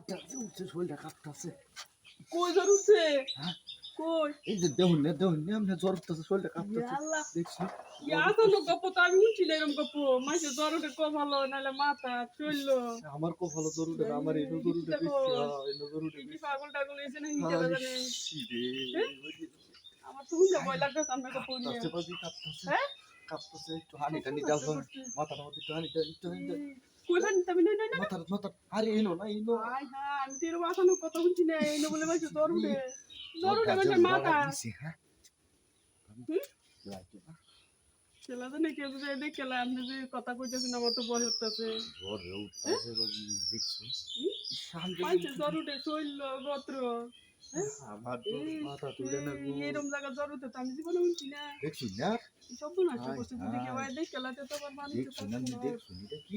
জ্বরটা উঠছে শরীরটা কাঁপতেছে কই জরুছে? কই এই যে দেহুন না দেহুন না এমনি জ্বর উঠতেছে শরীরটা কাঁপতেছে দেখছি তো তো আমি শুনছি না এরকম গপ্প মাসে জ্বর উঠে কমালো নাহলে মাথা চলল আমার জ্বর উঠে আমার এই জ্বর উঠে দেখো। এই জ্বর উঠে কি পাগল টাগল হয়েছে না হিজে জানে আমার তো হুঁজা ভয় লাগতেছে আমরা গপ্প নিয়ে কাঁপতেছে কাঁপতেছে একটু হানি টানি দাও মাথার মধ্যে একটু হানি টানি একটু হানি দাও। কই জানি তুমি নই নই মাথার মাথার আরে এনো না এনো হাই হাই আমি তো এরকম আসানো কথা শুনছি না এই বলে মাসে জ্বর উঠে জ্বর উঠে মাসে মাথা। হ্যাঁ? না। খেলা তো নাকি বুঝে দেখে আপনি যে কথা কইতেছেন আমার তো ভয় হতেছে জ্বর উঠতেছে দেখছ। মাসে জ্বর উঠে শৈল গোত্র আমার তো মাথা তুলে না গো। এরকম জায়গা জ্বর উঠে তো আমি জীবনে শুনছি না। দেখছি না। সব হায় করছে যদি কেউ হায়। দেখে খেলাতে তো আবার মানুষ দেখছি না দেখছি এটা কি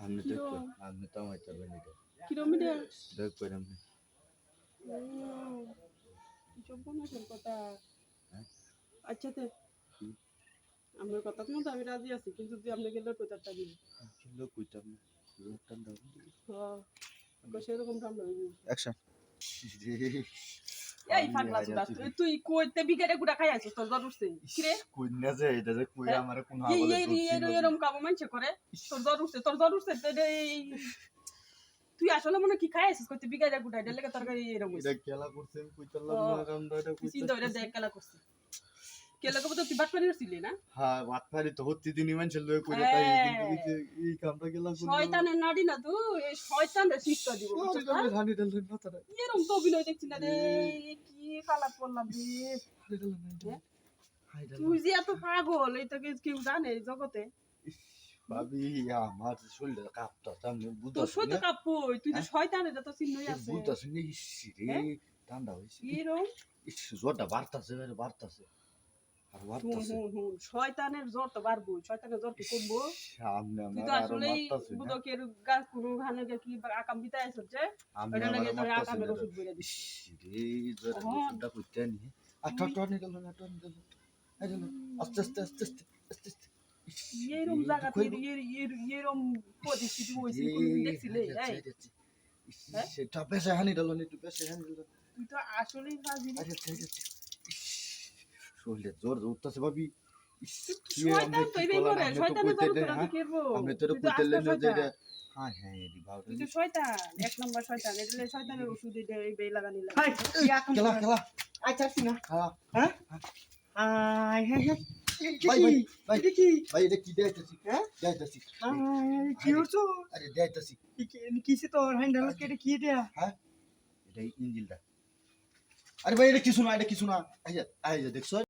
আমি দেখো? আমি তো আমার এটা কিরম এটা দেখ করে সব কথা? আচ্ছা তে? আমার কথা তো আমি রাজি আছি কিন্তু যদি আপনি গেলে কোথাটা দিন কিলো কইতাম না জ্বরটা দাও হ্যাঁ সেরকম হয়ে যাবে অ্যাকশন এই ফাগলা তুই- তুই কইতে বিগারে গুড়া খাই আছিস তোর জ্বর উঠছে কিরে কইনা যে এটা যে কই? আমারে কোন এই এই এই এরকম কাম মানছে করে তোর জ্বর উঠছে তোর জ্বর উঠছে তুই আসলে মনে কি খাই আছিস কইতে বিগারে গুড়া এটা লেগে তরকারি এরকম এটা কেলা করছে আমি কইতাম ও, না কারণ এটা চিন্তা করে দেখ কেলা করছিস কেলা কবে তো তুই না? হ্যাঁ বাটপারি তো হচ্ছে দিনই মানুষের লয়ে কইরা তাই হ্যাঁ। কিন্তু এই শয়তানের নাড়ি না শয়তানের শিক্ষা দিব এরকম তো অভিনয় দেখছি না রে কি কালাপ করলাম রে? হানি ডালেন? হাই তুই যে এত পাগল এটা কেউ জানে জগতে? ভাবি আমার শরীরটা কাঁপতাছে আমি তোর বুঝতাছি সইতে না? কাপই তুই তো হ্যাঁ? তো চিহ্নই আছে। রে? ঠান্ডা হইছে জ্বরটা বাড়তাছে বাড়তাছে। শয়তানের জ্বর তো বাড়বো শয়তানের জ্বর কি করব? সামনে তুই তো আসলেই বুদকের গাছ কোনো ঘানে কি আকাম বিতায় আছে যে? ওটা লাগে তোর আকামের ওষুধ বইরা দিস রে। ওষুধটা কইতে নি। আর ঠট ঠট নিয়ে গেল ঠট নিয়ে গেল আস্তে আস্তে আস্তে আস্তে আস্তে আস্তে। এরম এর- এর- এরম পরিস্থিতি হয়েছে কোনদিন দেখছিলে এই? সেটা বেশি হানি না একটু বেশি হানি ডালো তুই তো আসলেই আরে যাচ্ছে, যাচ্ছে। ইস, শরীরে জ্বর উঠতেছে ভাবি। কি আমি তোরা হ্যাঁ? কি কইতে লেন যে হ্যাঁ হ্যাঁ রে বাবা তুই শয়তান এক নম্বর শয়তান এটা শয়তানের ওষুধ এটা এই বেই লাগানি লাগে খেলা খেলা। আচ্ছা না। খেলা। হ্যাঁ? কি? কি? দেখাইতেছি হ্যাঁ? কি কি হ্যাঁ? আরে ভাই এটা কিছু না এটা কিছু না। দেখছ?